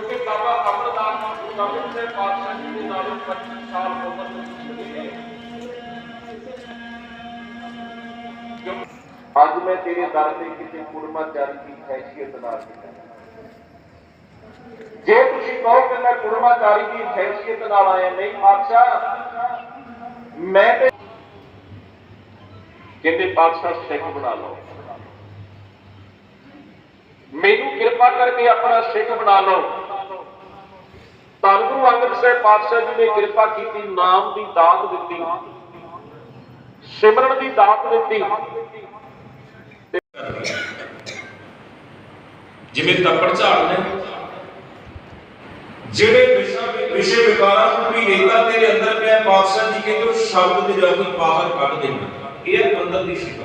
ਨਾਨਕ ਸਾਹਿਬ ਪਾਤਸ਼ਾਹ ਜੀ ਦੇ ਨਾਲੋਂ 25 ਸਾਲ ਉਮਰ ਵਿੱਚ ਨੇ। ਅੱਜ ਮੈਂ ਤੇਰੇ ਦਰ ਤੇ ਕਿਸੇ ਕੁਰਮਾਚਾਰੀ ਦੀ ਹੈਸੀਅਤ ਨਾਲ ਕੀਤਾ ਜੇ ਤੁਸੀਂ ਕਹੋ ਕਿ ਮੈਂ ਕੁਰਮਾਚਾਰੀ ਦੀ ਹੈਸੀਅਤ ਨਾਲ ਆਇਆ, ਨਹੀਂ ਪਾਤਸ਼ਾਹ, ਮੈਂ ਤੇ ਕਹਿੰਦੇ ਪਾਤਸ਼ਾਹ ਸਿੱਖ ਬਣਾ ਲਓ। ਮੈਨੂੰ ਕਿਰਪਾ ਕਰਕੇ ਆਪਣਾ ਸਿੱਖ ਬਣਾ ਲਓ। ਧੰਨ ਗੁਰੂ ਅੰਗਦ ਸਾਹਿਬ ਪਾਤਸ਼ਾਹ ਜੀ ਨੇ ਕਿਰਪਾ ਕੀਤੀ, ਨਾਮ ਦੀ ਦਾਤ ਦਿੱਤੀ, ਸਿਮਰਨ ਦੀ ਦਾਤ ਦਿੱਤੀ। ਜਿਵੇਂ ਤੱਪੜ ਝਾੜ ਜਿਹੜੇ ਵਿਸ਼ਾ ਵਿਸ਼ੇ ਵਿਕਾਰਾਂ ਨੂੰ ਵੀ ਨੇਤਾ ਤੇਰੇ ਅੰਦਰ ਪਿਆ, ਪਾਤਸ਼ਾਹ ਜੀ ਕਹਿੰਦੇ ਉਹ ਸ਼ਬਦ ਦੇ ਰਾਹੀਂ ਬਾਹਰ ਕੱਢ ਦੇਣਾ। ਇਹ ਅੰਦਰ ਦੀ ਸ਼ਿਕਾ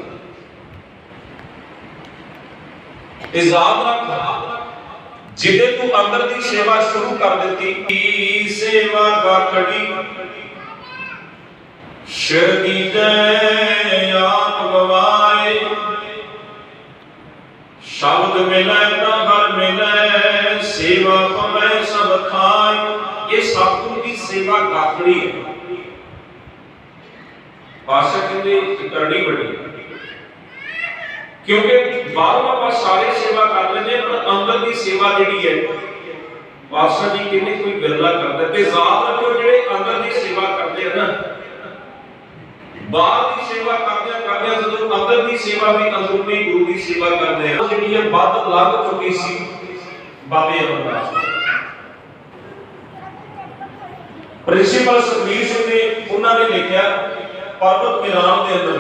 ਇਜ਼ਾਦ ਰੱਖ ਜਿਹਦੇ ਤੂੰ ਅੰਦਰ ਦੀ ਸੇਵਾ ਸ਼ੁਰੂ ਕਰ ਦਿੱਤੀ। ਸੇਵਾ ਗਾਖੜੀ ਸ਼ਰਦੀ ਆਪ ਗਵਾਏ। ਸ਼ਬਦ ਮਿਲੈ ਤਾਂ ਹਰ ਮਿਲੈ, ਸੇਵਾ ਪਵੈ ਸਭ ਖਾਇ ਇਹ ਸਤਿਗੁਰ ਦੀ ਸੇਵਾ ਗਾਖੜੀ ਹੈ। ਪਾਸ਼ਾ ਕਹਿੰਦੇ ਇਹ ਬੜੀ ਕਿਉਂਕਿ ਬਾਹਰੋਂ ਆਪਾਂ ਸਾਰੇ ਸੇਵਾ ਕਰ ਲੈਂਦੇ ਹਾਂ, ਪਰ ਅੰਦਰ ਦੀ ਸੇਵਾ ਜਿਹੜੀ ਹੈ ਪਾਸ਼ਾ ਜੀ ਕਹਿੰਦੇ ਕੋਈ ਬਿਰਲਾ ਕਰਦਾ ਤੇ ਜ਼ਾਤ ਰੱਖੋ ਜਿਹੜੇ ਅੰਦਰ ਦੀ ਸੇਵਾ ਕਰਦੇ ਆ ਨਾ ਬਾਹਰ ਦੀ ਸੇਵਾ ਕਰਦਿਆਂ ਕਰਦਿਆਂ ਜਦੋਂ ਅੰਦਰ ਦੀ ਸੇਵਾ ਵੀ ਅੰਦਰੂਨੀ ਗੁਰੂ ਦੀ ਸੇਵਾ ਕਰਦੇ ਆ ਉਹ ਜਿਹੜੀ ਹੈ ਵੱਧ ਲੱਗ ਚੁੱਕੀ ਸੀ ਬਾਬੇ ਅਮਰਦਾਸ ਦੀ। ਪ੍ਰਿੰਸੀਪਲ ਸੁਖਬੀਰ ਸਿੰਘ ਨੇ ਉਹਨਾਂ ਨੇ ਲਿਖਿਆ ਪਰਬਤ ਵਿਰਾਮ ਦੇ ਅੰਦਰ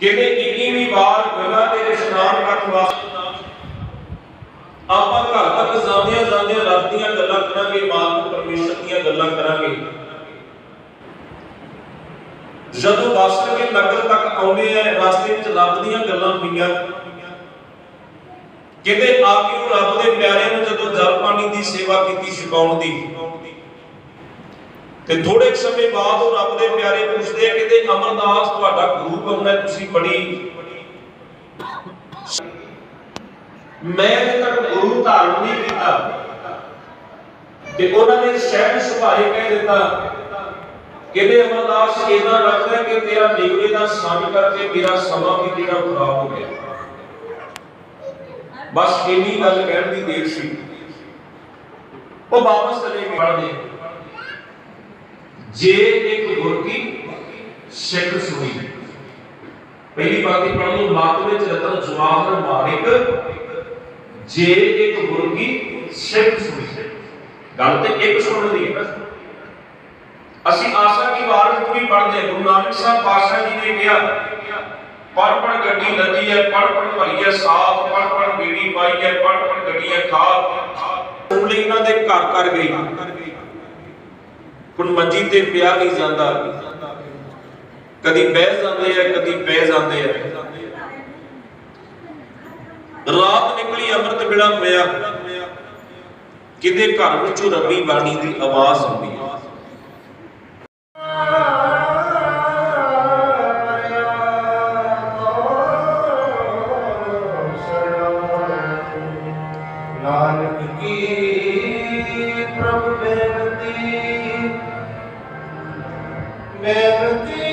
ਕਹਿੰਦੇ 21ਵੀਂ ਵਾਰ ਗੰਗਾ ਤੇ ਇਸ਼ਨਾਨ ਕਰਨ ਵਾਸਤੇ ਆਪਾਂ ਘਰ ਤੱਕ ਜਾਂਦਿਆਂ ਜਾਂਦਿਆਂ ਰੱਬ ਦੀਆਂ ਗੱਲਾਂ ਕਰਾਂਗੇ, ਮਾਲਕ ਪਰਮੇਸ਼ਰ ਦੀਆਂ ਗੱਲਾਂ ਕਰਾਂਗੇ। ਜਦੋਂ ਬੱਸ ਕੇ ਨਗਰ ਤੱਕ ਆਉਂਦੇ ਆ, ਰਸਤੇ ਵਿੱਚ ਰੱਬ ਦੀਆਂ ਗੱਲਾਂ ਹੋਈਆਂ ਕਹਿੰਦੇ ਆ ਕੇ ਉਹ ਰੱਬ ਦੇ ਪਿਆਰੇ ਨੂੰ ਜਦੋਂ ਜਲ ਪਾਣੀ ਦੀ ਸੇਵਾ ਕੀਤੀ, ਛਕਾਉਣ ਦੀ। ਤੇ ਥੋੜੇ ਸਮੇਂ ਬਾਅਦ ਉਹ ਰੱਬ ਦੇ ਪਿਆਰੇ ਪੁੱਛਦੇ ਆ ਕਹਿੰਦੇ ਅਮਰਦਾਸ ਤੁਹਾਡਾ ਗੁਰੂ ਕੌਣ ਹੈ, ਤੁਸੀਂ ਬੜੀ ਮੈਂ ਤੱਕ ਗੁਰੂ ਧਾਰਨ ਨਹੀਂ ਕੀਤਾ। ਤੇ ਉਹਨਾਂ ਨੇ ਸ਼ਹਿਰ ਸੁਭਾਏ ਕਹਿ ਦਿੱਤਾ ਕਹਿੰਦੇ ਅਮਰਦਾਸ ਇਹਨਾਂ ਲੱਗਦਾ ਕਿ ਤੇਰਾ ਨਿਗਰੇ ਦਾ ਸੰਗ ਕਰਕੇ ਮੇਰਾ ਸਮਾਂ ਵੀ ਤੇਰਾ ਖਰਾਬ ਹੋ ਗਿਆ। ਬਸ ਇੰਨੀ ਗੱਲ ਕਹਿਣ ਦੀ ਦੇਰ ਸੀ। ਉਹ ਵਾਪਸ ਚਲੇ ਗਏ। ਜੇ ਇੱਕ ਗੁਰ ਕੀ ਸਿੱਖ ਸੁਣੀ ਪਹਿਲੀ ਬਾਤ ਇਹ ਪੜ੍ਹਨ ਨੂੰ ਵਿੱਚ ਰਤਨ ਜਵਾਹਰ ਮਾਣਿਕ, ਜੇ ਇੱਕ ਗੁਰ ਕੀ ਸਿੱਖ ਸੁਣੀ ਗੱਲ ਤੇ ਇੱਕ ਸੁਣਨ ਦੀ ਹੈ। ਬਸ ਅਸੀਂ ਆਸਾ ਕੀ ਵਾਰ ਵੀ ਪੜ੍ਹਦੇ ਗੁਰੂ ਨਾਨਕ ਸਾਹਿਬ ਪਾਤਸ਼ਾਹ ਜੀ ਨੇ ਕਿਹਾ ਪੜ ਪੜ ਗੱਡੀ ਲੱਦੀ ਹੈ ਪੜ ਪੜ ਭਰੀ ਸਾਥ ਪੜ ਪੜ ਬੀੜੀ ਪਾਈ ਹੈ ਪੜ ਪੜ ਗੱਡੀਆਂ ਖਾਲ ਹੁਣ ਲਈ ਇਹਨਾਂ ਦੇ ਘਰ ਘਰ ਗਈ। ਹੁਣ ਮੰਜੀ ਤੇ ਪਿਆ ਨਹੀਂ ਜਾਂਦਾ? ਕਦੀ ਬਹਿ ਜਾਂਦੇ ਆ, ਕਦੀ ਪੈ ਜਾਂਦੇ ਆ। ਰਾਤ ਨਿਕਲੀ, ਅੰਮ੍ਰਿਤ ਵੇਲਾ ਹੋਇਆ। ਕਿਤੇ ਘਰ ਵਿੱਚੋਂ ਰੱਬੀ ਬਾਣੀ ਦੀ ਆਵਾਜ਼ ਆਉਂਦੀ। ਹੈ Perdi